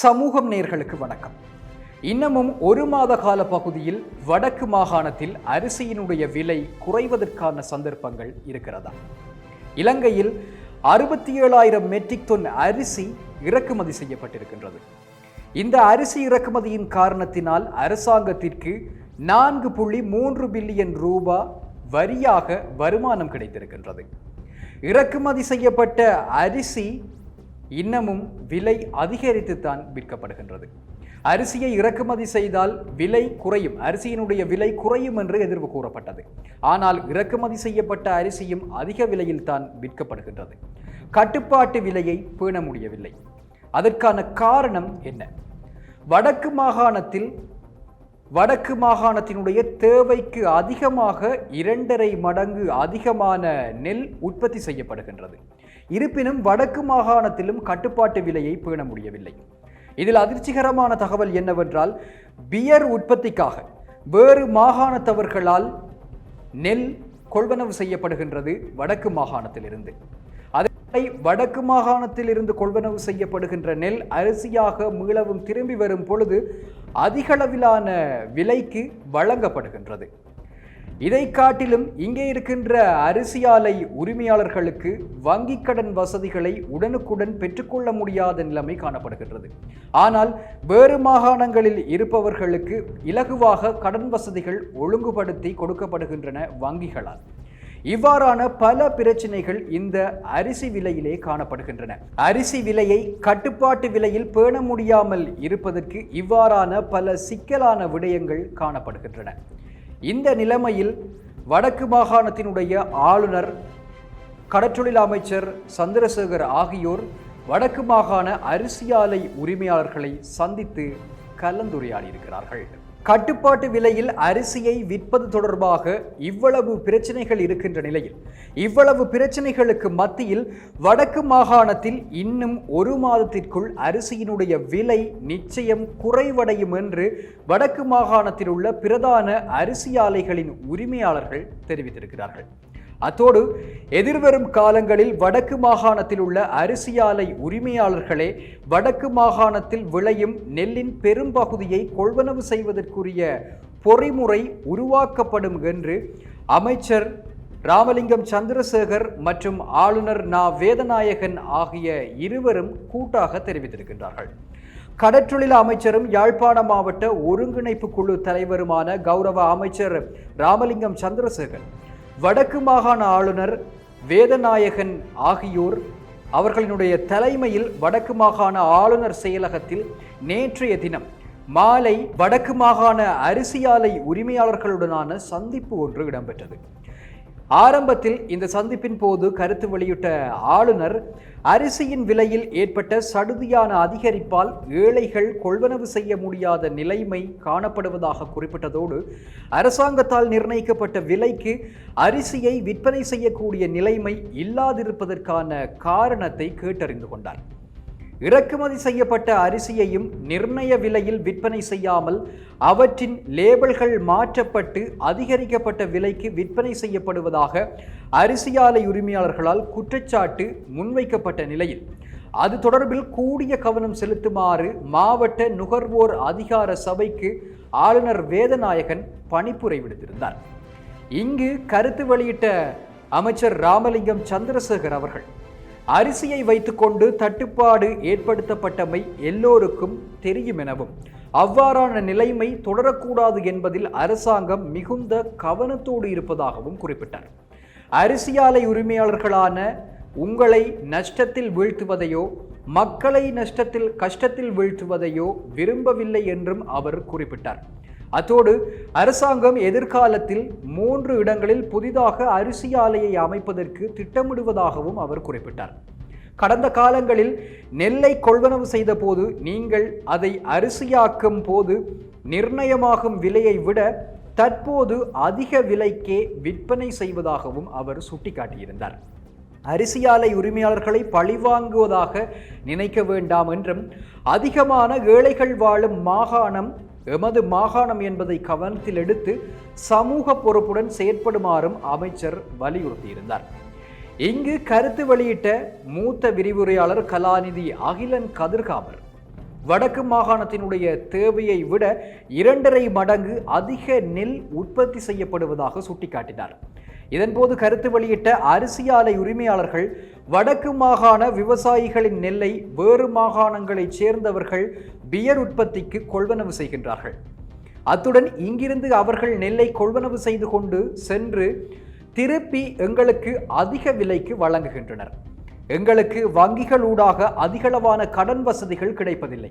சமூகம் நேர்களுக்கு வணக்கம். இன்னமும் ஒரு மாத கால பகுதியில் வடக்கு மாகாணத்தில் அரிசியினுடைய விலை குறைவதற்கான சந்தர்ப்பங்கள் இருக்கிறதா? இலங்கையில் அறுபத்தி ஏழாயிரம் மெட்ரிக் டன் அரிசி இறக்குமதி செய்யப்பட்டிருக்கின்றது. இந்த அரிசி இறக்குமதியின் காரணத்தினால் அரசாங்கத்திற்கு நான்கு புள்ளி மூன்று பில்லியன் ரூபா வரியாக வருமானம் கிடைத்திருக்கின்றது. இறக்குமதி செய்யப்பட்ட அரிசி இன்னமும் விலை அதிகரித்துத்தான் விற்கப்படுகின்றது. அரிசியை இறக்குமதி செய்தால் விலை குறையும். அரிசியினுடைய விலை குறையும் என்று எதிர்வு கூறப்பட்டது. ஆனால் இறக்குமதி செய்யப்பட்ட அரிசியும் அதிக விலையில் தான் விற்கப்படுகின்றது. கட்டுப்பாட்டு விலையை பேண முடியவில்லை. அதற்கான காரணம் என்ன? வடக்கு மாகாணத்தில் வடக்கு மாகாணத்தினுடைய தேவைக்கு அதிகமாக இரண்டரை மடங்கு அதிகமான நெல் உற்பத்தி செய்யப்படுகின்றது. இருப்பினும் வடக்கு மாகாணத்திலும் கட்டுப்பாட்டு விலையை பேண முடியவில்லை. இதில் அதிர்ச்சிகரமான தகவல் என்னவென்றால் பியர் உற்பத்திக்காக வேறு மாகாணத்தவர்களால் நெல் கொள்வனவு செய்யப்படுகின்றது வடக்கு மாகாணத்திலிருந்து. அதை வடக்கு மாகாணத்திலிருந்து கொள்வனவு செய்யப்படுகின்ற நெல் அரிசியாக மீளவும் திரும்பி வரும் பொழுது அதிகளவிலான விலைக்கு வழங்கப்படுகின்றது. இதை காட்டிலும் இங்கே இருக்கின்ற அரிசி ஆலை உரிமையாளர்களுக்கு வங்கிக் கடன் வசதிகளை உடனுக்குடன் பெற்றுக்கொள்ள முடியாத நிலைமை காணப்படுகின்றது. ஆனால் வேறு மாகாணங்களில் இருப்பவர்களுக்கு இலகுவாக கடன் வசதிகள் ஒழுங்குபடுத்தி கொடுக்கப்படுகின்றன வங்கிகளால். இவ்வாறான பல பிரச்சனைகள் இந்த அரிசி விலையிலே காணப்படுகின்றன. அரிசி விலையை கட்டுப்பாட்டு விலையில் பேண முடியாமல் இருப்பதற்கு இவ்வாறான பல சிக்கலான விடயங்கள் காணப்படுகின்றன. இந்த நிலைமையில் வடக்கு மாகாணத்தினுடைய ஆளுநர் கடற்றொழில் அமைச்சர் சந்திரசேகர் ஆகியோர் வடக்கு மாகாண அரிசி ஆலை உரிமையாளர்களை சந்தித்து கலந்துரையாடியிருக்கிறார்கள். கட்டுப்பாட்டு விலையில் அரிசியை விற்பது தொடர்பாக இவ்வளவு பிரச்சனைகள் இருக்கின்ற நிலையில் இவ்வளவு பிரச்சனைகளுக்கு மத்தியில் வடக்கு மாகாணத்தில் இன்னும் ஒரு மாதத்திற்குள் அரிசியினுடைய விலை நிச்சயம் குறைவடையும் என்று வடக்கு மாகாணத்தில் உள்ள பிரதான அரிசி ஆலைகளின் உரிமையாளர்கள் தெரிவித்திருக்கிறார்கள். அத்தோடு எதிர்வரும் காலங்களில் வடக்கு மாகாணத்தில் உள்ள அரிசி ஆலை உரிமையாளர்களே வடக்கு மாகாணத்தில் விளையும் நெல்லின் பெரும்பகுதியை கொள்வனவு செய்வதற்குரிய பொறிமுறை உருவாக்கப்படும் என்று அமைச்சர் ராமலிங்கம் சந்திரசேகர் மற்றும் ஆளுநர் நா. வேதநாயகன் ஆகிய இருவரும் கூட்டாக தெரிவித்திருக்கின்றார்கள். கடற்றொழில் அமைச்சரும் யாழ்ப்பாண மாவட்ட ஒருங்கிணைப்பு குழு தலைவருமான கௌரவ அமைச்சர் ராமலிங்கம் சந்திரசேகர். வடக்கு மாகாண ஆளுநர் வேதநாயகன் ஆகியோர் அவர்களினுடைய தலைமையில் வடக்கு மாகாண ஆளுநர் செயலகத்தில் நேற்றைய தினம் மாலை வடக்கு மாகாண அரிசியாலை உரிமையாளர்களுடனான சந்திப்பு ஒன்று இடம்பெற்றது. ஆரம்பத்தில் இந்த சந்திப்பின் போது கருத்து வெளியிட்ட ஆளுநர் அரிசியின் விலையில் ஏற்பட்ட சடுதியான அதிகரிப்பால் ஏழைகள் கொள்வனவு செய்ய முடியாத நிலைமை காணப்படுவதாக குறிப்பிட்டதோடு அரசாங்கத்தால் நிர்ணயிக்கப்பட்ட விலைக்கு அரிசியை விற்பனை செய்யக்கூடிய நிலைமை இல்லாதிருப்பதற்கான காரணத்தை கேட்டறிந்து கொண்டார். இறக்குமதி செய்யப்பட்ட அரிசியையும் நிர்ணய விலையில் விற்பனை செய்யாமல் அவற்றின் லேபிள்கள் மாற்றப்பட்டு அதிகரிக்கப்பட்ட விலைக்கு விற்பனை செய்யப்படுவதாக அரிசி ஆலை உரிமையாளர்களால் குற்றச்சாட்டு முன்வைக்கப்பட்ட நிலையில். அது தொடர்பில் கூடிய கவனம் செலுத்துமாறு மாவட்ட நுகர்வோர் அதிகார சபைக்கு ஆளுநர் வேதநாயகன் பணிப்புரை விடுத்திருந்தார். இங்கு கருத்து வெளியிட்ட அமைச்சர் ராமலிங்கம் சந்திரசேகர் அவர்கள். அரிசியை வைத்துக்கொண்டு தட்டுப்பாடு ஏற்படுத்தப்பட்டமை எல்லோருக்கும் தெரியும் எனவும் அவ்வாறான நிலைமை தொடரக்கூடாது என்பதில் அரசாங்கம் மிகுந்த கவனத்தோடு இருப்பதாகவும் குறிப்பிட்டார். அரிசியாலை உரிமையாளர்களான உங்களை நஷ்டத்தில் வீழ்த்துவதையோ மக்களை நஷ்டத்தில் கஷ்டத்தில் வீழ்த்துவதையோ விரும்பவில்லை என்றும் அவர் குறிப்பிட்டார். அத்தோடு அரசாங்கம் எதிர்காலத்தில் மூன்று இடங்களில் புதிதாக அரிசி ஆலையை அமைப்பதற்கு திட்டமிடுவதாகவும் அவர் குறிப்பிட்டார். கடந்த காலங்களில் நெல்லை கொள்வனவு செய்த போது நீங்கள் அதை அரிசியாக்கும் போது நிர்ணயமாகும் விலையை விட தற்போது அதிக விலைக்கே விற்பனை செய்வதாகவும் அவர் சுட்டிக்காட்டியிருந்தார். அரிசியாலை உரிமையாளர்களை பழிவாங்குவதாக நினைக்க வேண்டாம் என்றும் அதிகமான ஏழைகள் வாழும் மாகாணம் எமது மாகாணம் என்பதை கவனத்தில் எடுத்து சமூக பொறுப்புடன் செயற்படுமாறும் அமைச்சர் வலியுறுத்தியிருந்தார். இங்கு கருத்து வெளியிட்ட மூத்த விரிவுரையாளர் கலாநிதி அகிலன் கதிர்காமர் வடக்கு மாகாணத்தினுடைய தேவையை விட இரண்டரை மடங்கு அதிக நெல் உற்பத்தி செய்யப்படுவதாக சுட்டிக்காட்டினார். இதன்போது கருத்து வெளியிட்ட அரிசி ஆலை உரிமையாளர்கள் வடக்கு மாகாண விவசாயிகளின் நெல்லை வேறு மாகாணங்களைச் சேர்ந்தவர்கள் பியர் உற்பத்திக்கு கொள்வனவு செய்கின்றார்கள். அத்துடன் இங்கிருந்து அவர்கள் நெல்லை கொள்வனவு செய்து கொண்டு சென்று திருப்பி எங்களுக்கு அதிக விலைக்கு வழங்குகின்றனர். எங்களுக்கு வங்கிகளூடாக அதிகளவான கடன் வசதிகள் கிடைப்பதில்லை.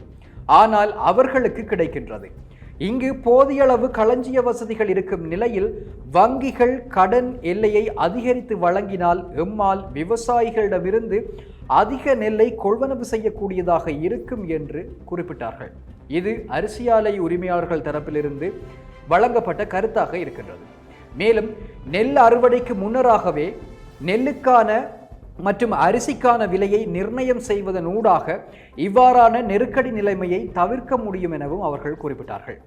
ஆனால் அவர்களுக்கு கிடைக்கின்றது. இங்கு போதிய அளவு களஞ்சிய வசதிகள் இருக்கும் நிலையில் வங்கிகள் கடன் எல்லையை அதிகரித்து வழங்கினால் எம்மால் விவசாயிகளிடமிருந்து அதிக நெல்லை கொள்வனவு செய்யக்கூடியதாக இருக்கும் என்று குறிப்பிட்டார்கள். இது அரிசியாலை உரிமையாளர்கள் தரப்பிலிருந்து வழங்கப்பட்ட கருத்தாக இருக்கின்றது. மேலும் நெல் அறுவடைக்கு முன்னராகவே நெல்லுக்கான மற்றும் அரிசிக்கான விலையை நிர்ணயம் செய்வதன் ஊடாக இவ்வாறான நெருக்கடி நிலைமையை தவிர்க்க முடியும் எனவும் அவர்கள் குறிப்பிட்டார்கள்.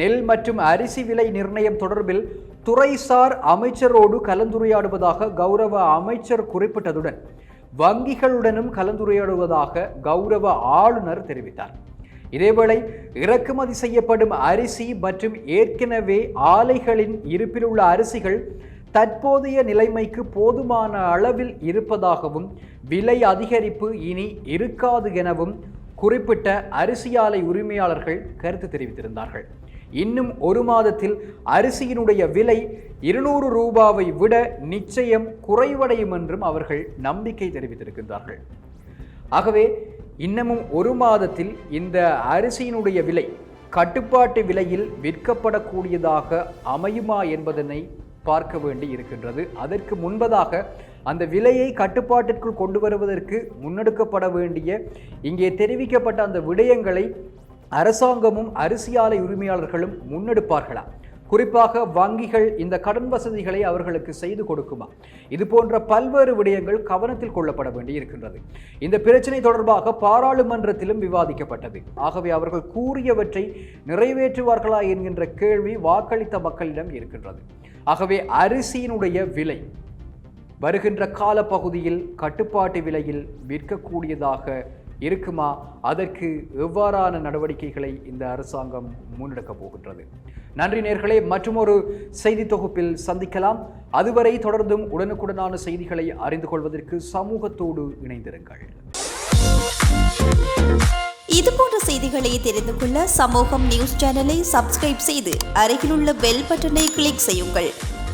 நெல் மற்றும் அரிசி விலை நிர்ணயம் தொடர்பில் துறைசார் அமைச்சரோடு கலந்துரையாடுவதாக கௌரவ அமைச்சர் குறிப்பிட்டதுடன் வங்கிகளுடனும் கலந்துரையாடுவதாக கௌரவ ஆளுநர் தெரிவித்தார். இதேவேளை இறக்குமதி செய்யப்படும் அரிசி மற்றும் ஏற்கனவே ஆலைகளின் இருப்பில் உள்ள அரிசிகள் தற்போதைய நிலைமைக்கு போதுமான அளவில் இருப்பதாகவும் விலை அதிகரிப்பு இனி இருக்காது எனவும் குறிப்பிட்ட அரிசி ஆலை உரிமையாளர்கள் கருத்து தெரிவித்திருந்தார்கள். இன்னும் ஒரு மாதத்தில் அரிசியினுடைய விலை இருநூறு ரூபாவை விட நிச்சயம் குறைவடையும் என்றும் அவர்கள் நம்பிக்கை தெரிவித்திருக்கின்றார்கள். ஆகவே இன்னமும் ஒரு மாதத்தில் இந்த அரிசியினுடைய விலை கட்டுப்பாட்டு விலையில் விற்கப்படக்கூடியதாக அமையுமா என்பதனை பார்க்க வேண்டி இருக்கின்றது. அதற்கு முன்பதாக அந்த விலையை கட்டுப்பாட்டிற்குள் கொண்டு வருவதற்கு முன்னெடுக்கப்பட வேண்டிய இங்கே தெரிவிக்கப்பட்ட அந்த விடயங்களை அரசாங்கமும் அரிசியாலை உரிமையாளர்களும் முன்னெடுப்பார்களா? குறிப்பாக வங்கிகள் இந்த கடன் வசதிகளை அவர்களுக்கு செய்து கொடுக்குமா? இது போன்ற பல்வேறு விடயங்கள் கவனத்தில் கொள்ளப்பட வேண்டி இருக்கின்றது இந்த பிரச்சனை தொடர்பாக பாராளுமன்றத்திலும் விவாதிக்கப்பட்டது. ஆகவே அவர்கள் கூறியவற்றை நிறைவேற்றுவார்களா என்கின்ற கேள்வி வாக்களித்த மக்களிடம் இருக்கின்றது. ஆகவே அரிசியினுடைய விலை வருகின்ற காலப்பகுதியில் கட்டுப்பாட்டு விலையில் விற்கக்கூடியதாக இருக்குமா? அதற்கு எவ்வாறான நடவடிக்கைகளை இந்த அரசாங்கம் முன்னெடுக்கப் போகின்றது? நன்றி நேர்களே மற்றொரு செய்தி தொகுப்பில் சந்திக்கலாம். அதுவரை தொடர்ந்தும் உடனுக்குடனான செய்திகளை அறிந்து கொள்வதற்கு சமூகத்தோடு இணைந்திருங்கள். இது போன்ற செய்திகளை தெரிந்து கொள்ள சமூகம் நியூஸ் சேனலை சப்ஸ்கிரைப் செய்து அருகிலுள்ள பெல் பட்டனை கிளிக் செய்யுங்கள்.